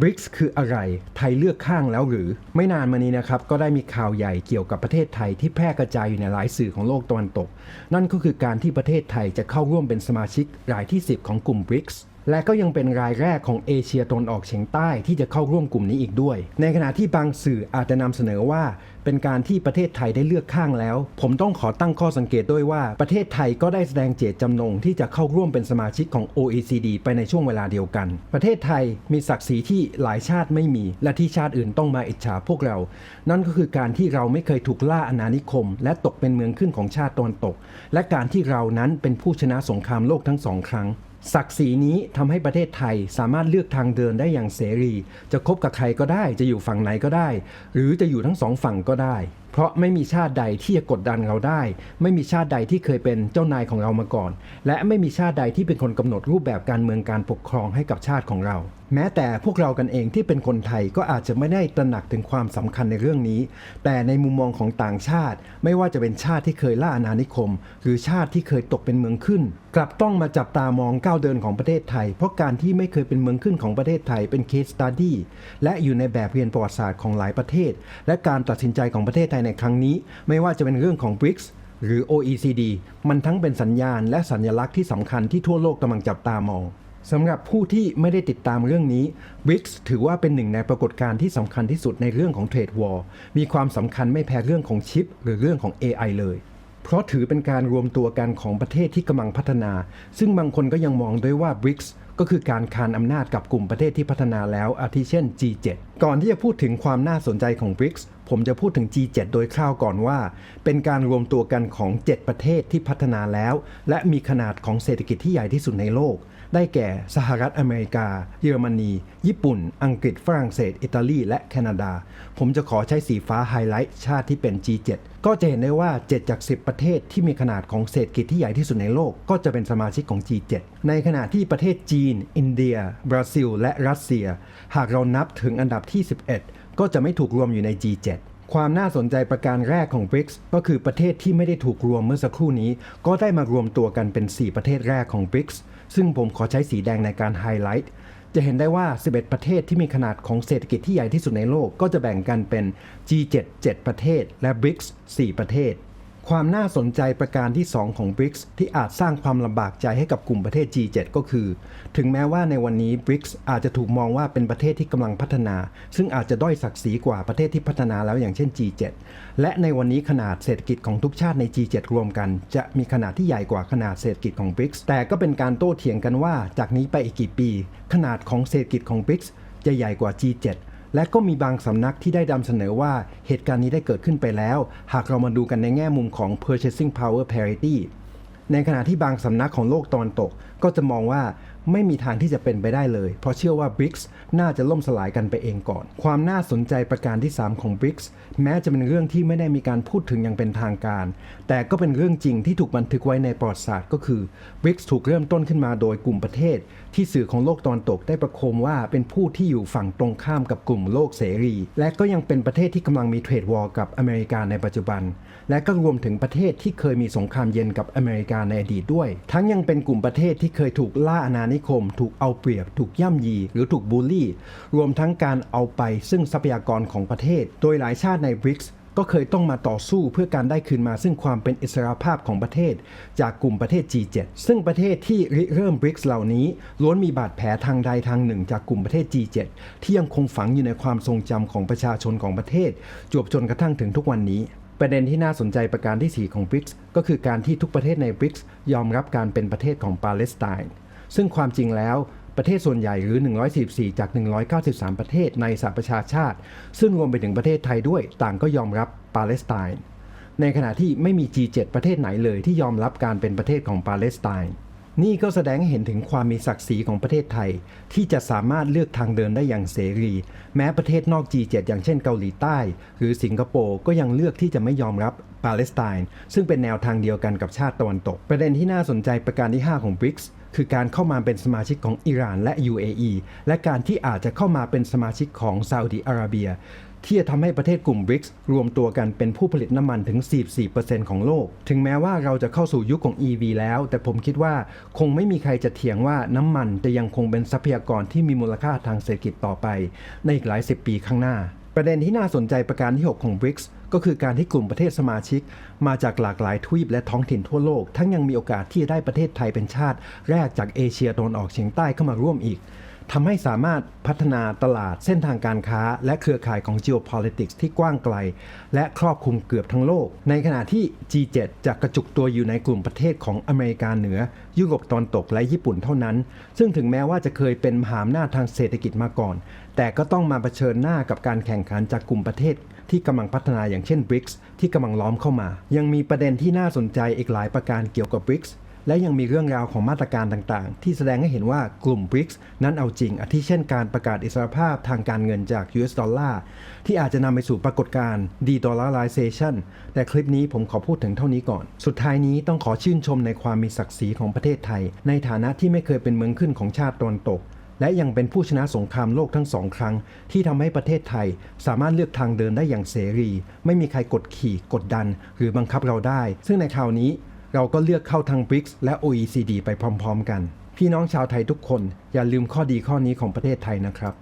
บริกส์คืออะไร ไทยเลือกข้างแล้วหรือ ไม่นานมานี้นะครับ ก็ได้มีข่าวใหญ่เกี่ยวกับประเทศไทยที่แพร่กระจายอยู่ในหลายสื่อของโลกตะวันตก นั่นก็คือการที่ประเทศไทยจะเข้าร่วมเป็นสมาชิกรายที่ 10 ของกลุ่มบริกส์ และก็ยังเป็นรายแรกของเอเชียตะวันออกเฉียงใต้ที่จะเข้าร่วมกลุ่มนี้อีกด้วย ในขณะที่บางสื่ออาจจะนำเสนอว่า เป็นการที่ประเทศไทยได้เลือกข้างแล้ว ผมต้องขอตั้งข้อสังเกตด้วยว่าประเทศไทยก็ได้แสดงเจตจำนงที่จะเข้าร่วมเป็นสมาชิกของ OECD ไปในช่วงเวลาเดียวกัน ประเทศไทยมีศักดิ์ศรีที่หลายชาติไม่มี และที่ชาติอื่นต้องมาอิจฉาพวกเรา นั่นก็คือการที่เราไม่เคยถูกล่าอาณานิคม และตกเป็นเมืองขึ้นของชาติตะวันตก และการที่เรานั้นเป็นผู้ชนะสงครามโลกทั้งสองครั้ง ศักดิ์ศรีนี้ทำให้ประเทศไทยสามารถเลือกทางเดินได้อย่างเสรี จะคบกับใครก็ได้ จะอยู่ฝั่งไหนก็ได้ หรือจะอยู่ทั้งสองฝั่งก็ได้ เพราะไม่มีชาติใดที่จะกดดันเราได้ ไม่มีชาติใดที่เคยเป็นเจ้านายของเรามาก่อน และไม่มีชาติใดที่เป็นคนกำหนดรูปแบบการเมืองการปกครองให้กับชาติของเรา แม้แต่พวกเรากันเองที่เป็นคนไทยก็อาจจะไม่ได้ตระหนักถึงความสำคัญในเรื่องนี้ แต่ในมุมมองของต่างชาติ ไม่ว่าจะเป็นชาติที่เคยล่าอาณานิคม หรือชาติที่เคยตกเป็นเมืองขึ้น กลับต้องมาจับตามองก้าวเดินของประเทศไทย เพราะการที่ไม่เคยเป็นเมืองขึ้นของประเทศไทยเป็นเคสตัดดี้และอยู่ในแบบเรียนประวัติศาสตร์ของหลายประเทศ และการตัดสินใจของประเทศไทยในครั้งนี้ ไม่ว่าจะเป็นเรื่องของ BRICS หรือ OECD มันทั้งเป็นสัญญาณและสัญลักษณ์ที่สำคัญที่ทั่วโลกกำลังจับตามองสำหรับผู้ที่ไม่ได้ติดตามเรื่องนี้ BRICS ถือว่าเป็นหนึ่งในปรากฏการณ์ที่สำคัญที่สุดในเรื่องของเทรดวอร์มีความสำคัญไม่แพ้เรื่องของชิป หรือเรื่องของ AI เลย เพราะถือเป็นการรวมตัวกันของประเทศที่กำลังพัฒนา ซึ่งบางคนก็ยังมองด้วยว่า BRICS ก็คือการคานอำนาจกับกลุ่มประเทศที่พัฒนาแล้วอาทิเช่น G7 ก่อนที่จะพูดถึงความน่าสนใจของ BRICS ผมจะพูดถึง G7 โดยคร่าวก่อนว่า เป็นการรวมตัวกันของ 7 ประเทศที่พัฒนาแล้ว และมีขนาดของเศรษฐกิจที่ใหญ่ที่สุดในโลก ได้แก่สหรัฐอเมริกา เยอรมนี ญี่ปุ่น อังกฤษฝรั่งเศส อิตาลี และแคนาดา ผมจะขอใช้สีฟ้าไฮไลท์ชาติที่เป็น G7 ก็จะเห็นได้ว่า 7 จาก 10 ประเทศที่มีขนาดของเศรษฐกิจที่ใหญ่ที่สุดในโลก ก็จะเป็นสมาชิกของ G7 ในขณะที่ประเทศจีน อินเดีย บราซิล และรัสเซีย หากเรานับถึงอันดับที่ 11 ก็จะไม่ถูกรวมอยู่ใน G7 ความน่าสนใจประการแรกของ BRICS ก็คือประเทศที่ไม่ได้ถูกรวมเมื่อสักครู่นี้ ก็ได้มารวมตัวกันเป็น 4 ประเทศแรกของ BRICS ซึ่งผมขอใช้สีแดงในการไฮไลท์จะเห็นได้ว่า 11 ประเทศที่มีขนาดของเศรษฐกิจที่ใหญ่ที่สุดในโลก ก็จะแบ่งกันเป็น G7 7 ประเทศ และ BRICS 4 ประเทศ ความน่าสนใจประการที่ 2 ของ BRICS ที่อาจสร้างความลำบากใจให้กับกลุ่มประเทศ G7 ก็คือ ถึงแม้ว่าในวันนี้ BRICS อาจจะถูกมองว่าเป็นประเทศที่กำลังพัฒนา ซึ่งอาจจะด้อยศักดิ์ศรีกว่าประเทศที่พัฒนาแล้วอย่างเช่น G7 และในวันนี้ขนาดเศรษฐกิจของทุกชาติใน G7 รวมกัน จะมีขนาดที่ใหญ่กว่าขนาดเศรษฐกิจของ BRICS แต่ก็เป็นการโต้เถียงกันว่า จากนี้ไปอีกกี่ปี ขนาดของเศรษฐกิจของ BRICS จะใหญ่กว่า G7 และก็มีบางสำนักที่ได้นำเสนอว่าเหตุการณ์นี้ได้เกิดขึ้นไปแล้ว หากเรามาดูกันในแง่มุมของ purchasing power parity ในขณะที่บางสำนักของโลกตะวันตก ก็จะมองว่าไม่มีทางที่จะเป็นไปได้เลย เพราะเชื่อว่า BRICS น่าจะล่มสลายกันไปเองก่อน ความน่าสนใจประการที่ 3 ของ BRICS แม้จะเป็นเรื่องที่ไม่ได้มีการพูดถึงอย่างเป็นทางการ แต่ก็เป็นเรื่องจริงที่ถูกบันทึกไว้ในประวัติศาสตร์ก็คือ BRICS ถูกเริ่มต้นขึ้นมาโดยกลุ่มประเทศ ที่สื่อของโลกตะวันตกได้ประโคมว่าเป็นผู้ที่อยู่ฝั่งตรงข้ามกับกลุ่มโลกเสรี และก็ยังเป็นประเทศที่กำลังมีเทรดวอร์กับอเมริกาในปัจจุบัน และก็รวมถึงประเทศที่เคยมีสงครามเย็นกับอเมริกาในอดีตด้วย ทั้งยังเป็นกลุ่มประเทศที่เคยถูกล่าอาณานิคม ถูกเอาเปรียบ ถูกย่ำยี หรือถูกบูลลี่ รวมทั้งการเอาไปซึ่งทรัพยากรของประเทศ โดยหลายชาติใน BRICS ก็เคยต้องมาต่อสู้เพื่อการได้คืนมาซึ่งความเป็นอิสรภาพของประเทศ จากกลุ่มประเทศ G7 ซึ่งประเทศที่ริเริ่ม BRICS เหล่านี้ ล้วนมีบาดแผลทางใดทางหนึ่ง จากกลุ่มประเทศ G7 ที่ยังคงฝังอยู่ในความทรงจำของประชาชนของประเทศ จวบจนกระทั่งถึงทุกวันนี้ ประเด็นที่น่าสนใจประการที่ 4 ของบริกส์ก็คือการที่ทุกประเทศในบริกส์ยอมรับการเป็นประเทศของปาเลสไตน์ซึ่งความจริงแล้วประเทศส่วนใหญ่หรือ 144 จาก 193 ประเทศในสหประชาชาติ ซึ่งรวมไปถึงประเทศไทยด้วยต่างก็ยอมรับปาเลสไตน์ในขณะที่ไม่มี G7 ประเทศไหนเลยที่ยอมรับการเป็นประเทศของปาเลสไตน์ นี่ก็แสดงให้เห็นถึงความมีศักดิ์ศรีของประเทศไทย ที่จะสามารถเลือกทางเดินได้อย่างเสรี แม้ประเทศนอก G7 อย่างเช่นเกาหลีใต้ หรือสิงคโปร์ก็ยังเลือกที่จะไม่ยอมรับปาเลสไตน์ซึ่งเป็นแนวทางเดียวกันกับชาติตะวันตก ประเด็นที่น่าสนใจประการที่ 5 ของ BRICS คือการเข้ามาเป็นสมาชิกของอิหร่านและ UAE และการที่อาจจะเข้ามาเป็นสมาชิกของซาอุดิอาระเบีย ที่จะทำให้ประเทศกลุ่ม BRICS รวมตัวกันเป็นผู้ผลิตน้ำมันถึง 44%ของโลก ถึงแม้ว่าเราจะเข้าสู่ยุคของ EV แล้ว แต่ผมคิดว่าคงไม่มีใครจะเถียงว่าน้ำมันจะยังคงเป็นทรัพยากรที่มีมูลค่าทางเศรษฐกิจต่อไป ในอีกหลายสิบปีข้างหน้า ประเด็นที่น่าสนใจประการที่ 6 ของ BRICS ก็คือการที่กลุ่มประเทศสมาชิก มาจากหลากหลายทวีปและท้องถิ่นทั่วโลก ทั้งยังมีโอกาสที่จะได้ประเทศไทยเป็นชาติ แรกจากเอเชียตะวันออกเฉียงใต้เข้ามาร่วมอีก ทำให้สามารถพัฒนาตลาดเส้นทางการค้า และเครือข่ายของ geopolitics ที่กว้างไกล และครอบคลุมเกือบทั้งโลก ในขณะที่ G7 จะกระจุกตัวอยู่ในกลุ่มประเทศของอเมริกาเหนือ ยุโรปตอนตกและญี่ปุ่นเท่านั้น ซึ่งถึงแม้ว่าจะเคยเป็นมหาอำนาจทางเศรษฐกิจมาก่อน แต่ก็ต้องมาเผชิญหน้ากับการแข่งขันจากกลุ่มประเทศที่กำลังพัฒนาอย่างเช่น BRICS ที่กำลังล้อมเข้ามา ยังมีประเด็นที่น่าสนใจอีกหลายประการเกี่ยวกับ BRICS และยังมีเรื่องราวของมาตรการต่างๆ ที่แสดงให้เห็นว่ากลุ่ม BRICS นั้นเอาจริงอาทิเช่นการประกาศอิสรภาพทางการเงินจาก US ดอลลาร์ที่อาจจะนำไปสู่ปรากฏการณ์ de-dollarization แต่คลิปนี้ผมขอพูดถึงเท่านี้ก่อน สุดท้ายนี้ต้องขอชื่นชมในความมีศักดิ์ศรีของประเทศไทย ในฐานะที่ไม่เคยเป็นเมืองขึ้นของชาติตะวันตกและยังเป็นผู้ชนะสงครามโลกทั้งสองครั้ง ที่ทำให้ประเทศไทย สามารถเลือกทางเดินได้อย่างเสรี ไม่มีใครกดขี่กดดัน หรือบังคับเราได้ ซึ่งในคราวนี้ เราก็เลือกเข้าทาง BRICS และ OECD ไปพร้อม ๆ กัน พี่น้องชาวไทยทุกคนอย่าลืมข้อดีข้อนี้ของประเทศไทยนะครับ